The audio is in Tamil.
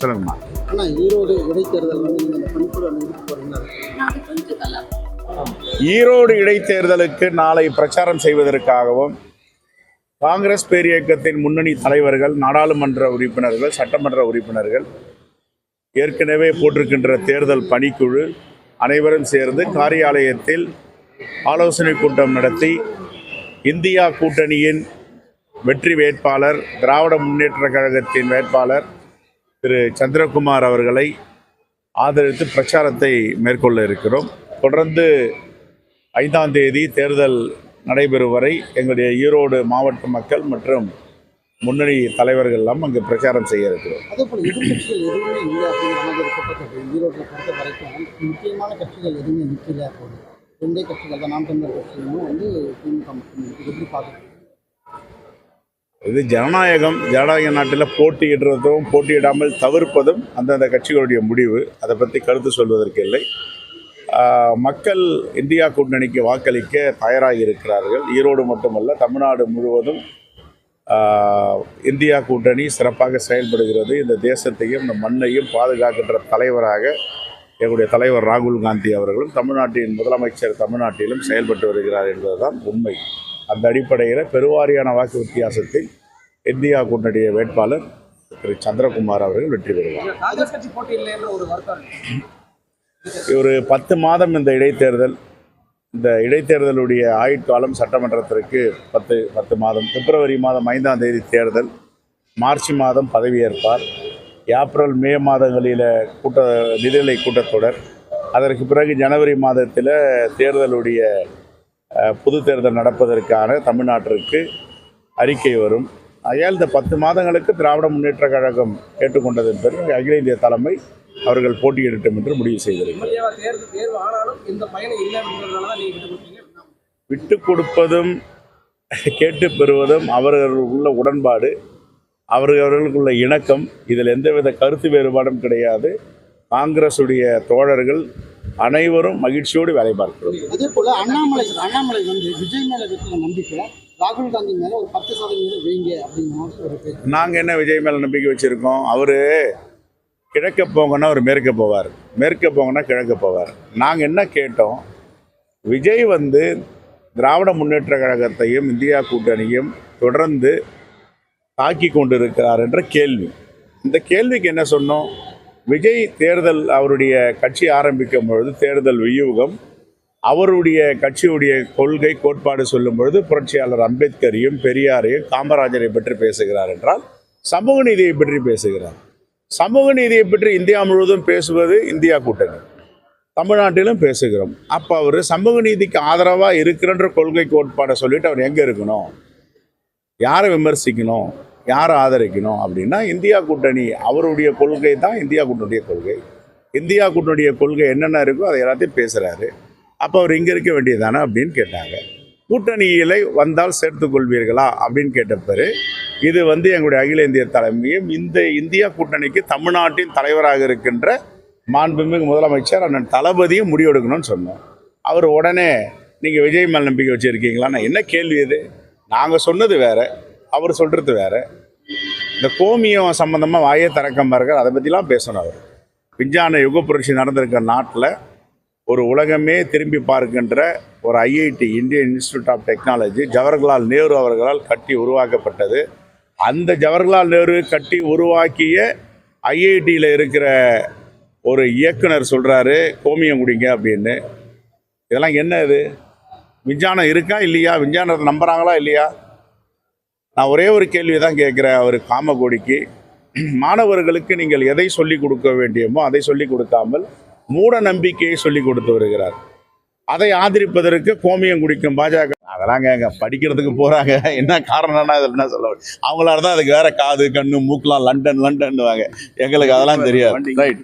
சொல்லுங்கம்மா. ஆனா ஈரோடு இடைத்தேர்தல் வந்து ஈரோடு இடைத்தேர்தலுக்கு நாளை பிரச்சாரம் செய்வதற்காகவும் காங்கிரஸ் பேரியக்கத்தின் முன்னணி தலைவர்கள் நாடாளுமன்ற உறுப்பினர்கள் சட்டமன்ற உறுப்பினர்கள் ஏற்கனவே போட்டிருக்கின்ற தேர்தல் பணிக்குழு அனைவரும் சேர்ந்து காரியாலயத்தில் ஆலோசனை கூட்டம் நடத்தி இந்தியா கூட்டணியின் வெற்றி வேட்பாளர் திராவிட முன்னேற்ற கழகத்தின் வேட்பாளர் திரு சந்திரகுமார் அவர்களை ஆதரித்து பிரச்சாரத்தை மேற்கொள்ள இருக்கிறோம். தொடர்ந்து ஐந்தாம் தேதி தேர்தல் நடைபெறும் வரை எங்களுடைய ஈரோடு மாவட்ட மக்கள் மற்றும் முன்னணி தலைவர்கள் எல்லாம் அங்கு பிரச்சாரம் செய்ய இருக்கிறோம். முக்கியமான கட்சிகள் எதுவுமே நிற்கல போகுது ரெண்டே கட்சிகள் தான். நாம் தமிழர் கட்சிகளும் வந்து திமுக மட்டும். எப்படி பார்க்குறீங்க? இது ஜனநாயகம் ஜனநாயக நாட்டில் போட்டியிடுறதும் போட்டியிடாமல் தவிர்ப்பதும் அந்தந்த கட்சிகளுடைய முடிவு. அதை பற்றி கருத்து சொல்வதற்கு இல்லை. மக்கள் இந்தியா கூட்டணிக்கு வாக்களிக்க தயாராகி இருக்கிறார்கள். ஈரோடு மட்டுமல்ல தமிழ்நாடு முழுவதும் இந்தியா கூட்டணி சிறப்பாக செயல்படுகிறது. இந்த தேசத்தையும் இந்த மண்ணையும் பாதுகாக்கின்ற தலைவராக எங்களுடைய தலைவர் ராகுல் காந்தி அவர்களும் தமிழ்நாட்டின் முதலமைச்சர் தமிழ்நாட்டிலும் செயல்பட்டு வருகிறார் என்பதுதான் உண்மை. அந்த அடிப்படையில் பெருவாரியான வாக்கு வித்தியாசத்தில் இந்தியா கூட்டணிய வேட்பாளர் திரு சந்திரகுமார் அவர்கள் வெற்றி பெறுவார். ஒரு பத்து மாதம் இந்த இடைத்தேர்தல் இந்த இடைத்தேர்தலுடைய ஆயுட்காலம் சட்டமன்றத்திற்கு பத்து பத்து மாதம் பிப்ரவரி மாதம் ஐந்தாம் தேதி தேர்தல் மார்ச் மாதம் பதவியேற்பார் ஏப்ரல் மே மாதங்களில் கூட்ட நிதிநிலை கூட்டத்தொடர் அதற்கு பிறகு ஜனவரி மாதத்தில் தேர்தலுடைய பொது தேர்தல் நடப்பதற்கான தமிழ்நாட்டிற்கு அறிக்கை வரும். ஆகையால் இந்த பத்து மாதங்களுக்கு திராவிட முன்னேற்ற கழகம் கேட்டுக்கொண்டதன் பிறகு அகில இந்திய தலைமை அவர்கள் போட்டியிடட்டும் என்று முடிவு செய்திருக்கிறார் விட்டு கொடுப்பதும் கேட்டு பெறுவதும் அவர்கள் உள்ள உடன்பாடு அவர்களுக்குள்ள இணக்கம் இதில் எந்தவித கருத்து வேறுபாடும் கிடையாது. காங்கிரசுடைய தோழர்கள் அனைவரும் மகிழ்ச்சியோடு வேலை பார்க்கிறோம். அதே போல அண்ணாமலை அண்ணாமலை வந்து விஜய் மேல வைக்கிற நம்பிக்கை ராகுல் காந்தி மேல ஒரு பத்து சதவீதம் வைங்க பேச்சு நாங்கள் என்ன விஜய் மேலே நம்பிக்கை வச்சுருக்கோம்? அவர் கிழக்க போங்கன்னா அவர் மேற்க போவார். மேற்க போங்கன்னா கிழக்க போவார். நாங்கள் என்ன கேட்டோம்? விஜய் வந்து திராவிட முன்னேற்ற கழகத்தையும் இந்தியா கூட்டணியும் தொடர்ந்து தாக்கி கொண்டிருக்கிறார் என்ற கேள்வி. இந்த கேள்விக்கு என்ன சொன்னோம்? விஜய் தேர்தல் அவருடைய கட்சி ஆரம்பிக்கும் பொழுது தேர்தல் வியூகம் அவருடைய கட்சியுடைய கொள்கை கோட்பாடு சொல்லும் பொழுது புரட்சியாளர் அம்பேத்கரையும் பெரியாரையும் காமராஜரை பற்றி பேசுகிறார் என்றால் சமூக நீதியை பற்றி பேசுகிறார். சமூக நீதியை பற்றி இந்தியா முழுவதும் பேசுவது இந்தியா கூட்டணி. தமிழ்நாட்டிலும் பேசுகிறோம். அப்போ அவர் சமூக நீதிக்கு ஆதரவாக இருக்கிறன்ற கொள்கை கோட்பாடை சொல்லிட்டு அவர் எங்கே இருக்கணும்? யாரை விமர்சிக்கணும்? யாரை ஆதரிக்கணும் அப்படின்னா இந்தியா கூட்டணி அவருடைய கொள்கை தான் இந்தியா கூட்டணியுடைய கொள்கை. இந்தியா கூட்டணியுடைய கொள்கை என்னென்ன இருக்கோ அதை எல்லாத்தையும் பேசுகிறாரு அப்போ அவர் இங்கே இருக்க வேண்டியதானே அப்படின்னு கேட்டாங்க. கூட்டணியில வந்தால் சேர்த்து கொள்வீர்களா அப்படின்னு கேட்டப்பாரு இது வந்து எங்களுடைய அகில இந்திய தலைமையும் இந்த இந்தியா கூட்டணிக்கு தமிழ்நாட்டின் தலைவராக இருக்கின்ற மாண்புமிகு முதலமைச்சர் அண்ணன் தளபதியும் முடிவெடுக்கணும்னு சொன்னோம். அவர் உடனே நீங்கள் விஜய் மேல் நம்பிக்கை வச்சுருக்கீங்களான்னா என்ன கேள்வி இது? நாங்கள் சொன்னது வேறு. அவர் சொல்கிறது வேற. இந்த கோமியம் சம்மந்தமாக வாயே திறக்க பாருங்கள் அதை பற்றிலாம் பேசணும் அவர். விஞ்ஞான யுக புரட்சி நடந்திருக்க நாட்டில் ஒரு உலகமே திரும்பி பார்க்கின்ற ஒரு IIT Indian Institute of Technology Jawaharlal Nehru அவர்களால் கட்டி உருவாக்கப்பட்டது. அந்த ஜவஹர்லால் நேரு கட்டி உருவாக்கிய ஐஐடியில் இருக்கிற ஒரு இயக்குனர் சொல்கிறாரு கோமியம் குடிங்க அப்படின்னு. இதெல்லாம் என்ன இது? விஞ்ஞானம் இருக்கா இல்லையா? விஞ்ஞானத்தை நம்புகிறாங்களா இல்லையா? நான் ஒரே ஒரு கேள்வி தான் கேட்குறேன் அவர் காமகோடிக்கு. மாணவர்களுக்கு நீங்கள் எதை சொல்லிக் கொடுக்க வேண்டியமோ அதை சொல்லிக் கொடுக்காமல் மூட நம்பிக்கையை சொல்லிக் கொடுத்து வருகிறார். அதை ஆதரிப்பதற்கு கோமியம் குடிக்கும் பாஜக. அதெல்லாம் கேங்க படிக்கிறதுக்கு போறாங்க. என்ன காரணம்னா அதில் என்ன சொல்ல? அவங்களால தான் அதுக்கு வேற காது கண்ணு மூக்கெல்லாம் லண்டன் லண்டன் எங்களுக்கு அதெல்லாம் தெரியாது. ரைட்